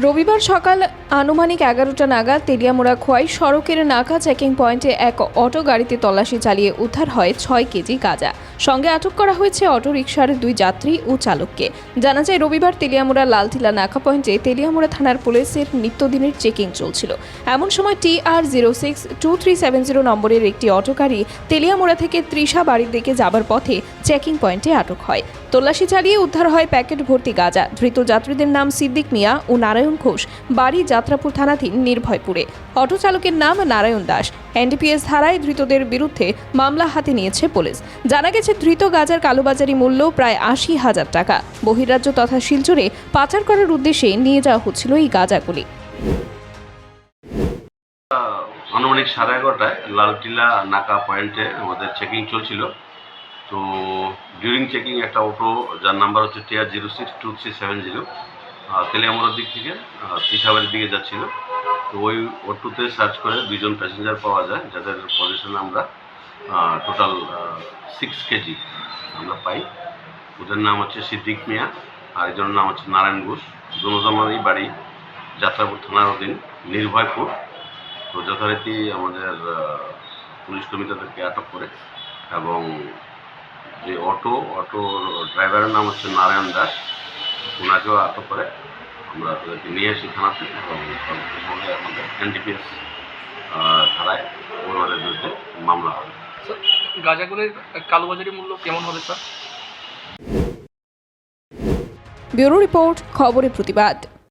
রবিবার সকাল আনুমানিক এগারোটা নাগাদ তেলিয়ামুড়া খোয়াই সড়কের নাকা চেকিং পয়েন্টে এক অটো গাড়িতে তল্লাশি চালিয়ে উদ্ধার হয় ছয় কেজি গাঁজা। সঙ্গে আটক করা হয়েছে অটো রিকশার দুই যাত্রী ও চালককে। জানা যায়, রবিবার তেলিয়ামোড়া লালটিলা নাকা পয়েন্টে তেলিয়ামোড়া থানার পুলিশের নিত্যদিনের চেকিং চলছিল। এমন সময় T R zero six two three seven zero নম্বরের একটি অটো গাড়ি তেলিয়ামোড়া থেকে ত্রিশা বাড়ির দিকে যাবার পথে চেকিং পয়েন্টে আটক হয়। তল্লাশি চালিয়ে উদ্ধার হয় প্যাকেট ভর্তি গাঁজা। ধৃত যাত্রীদের নাম সিদ্দিক মিয়া ও নারায়ণ ঘোষ, বাড়ি যাত্রাপুর থানাধীন নির্ভয়পুরে। অটো চালকের নাম নারায়ণ দাস। এনডিপিএস ধারায় ধৃতদের বিরুদ্ধে মামলা হাতে নিয়েছে পুলিশ। জানা গেছে, ধৃত গাজার কালোবাজারি মূল্য প্রায় আশি হাজার টাকা। বহিরাজ্য তথা শিলচরে পাচার করার উদ্দেশ্যে নিয়ে যাওয়া হচ্ছিল এই গাঁজাগুলি। আনুমানিক সাড়ে এগারোটায় লালটিলা নাকা পয়েন্টে আমাদের চেকিং চলছিল। তো ডিউরিং চেকিং একটা অটো যার নাম্বার হচ্ছে TR zero six two three seven zero তেলিয়ামোড়ার দিক থেকে তিসাবাড়ির দিকে যাচ্ছিল। তো ওই অটোতে সার্চ করে দুজন প্যাসেঞ্জার পাওয়া যায়, যাদের পজিশনে আমরা টোটাল সিক্স কেজি আমরা পাই। ওদের নাম হচ্ছে সিদ্দিক মিয়া, আর একজনের নাম হচ্ছে নারায়ণ ঘোষ। দুজনেরই বাড়ি যাত্রাপুর থানার অধীন নির্ভয়পুর। তো যথারীতি আমাদের পুলিশ কর্মী তাদেরকে আটক করে এবং যে অটো, অটোর ড্রাইভারের নাম হচ্ছে নারায়ণ দাস। ওনাকেও আটক করে। আমরা তাদেরকে নিয়ে আসি থেকে এবং আমাদের এনডিপিএস ধারায় ওনাদের বিরুদ্ধে মামলা হবে। গাজাগুলির গাঁজাগুলির কালোবাজারি মূল্য কেমন হবে স্যার? ব্যুরো রিপোর্ট খবরের প্রতিবাদ।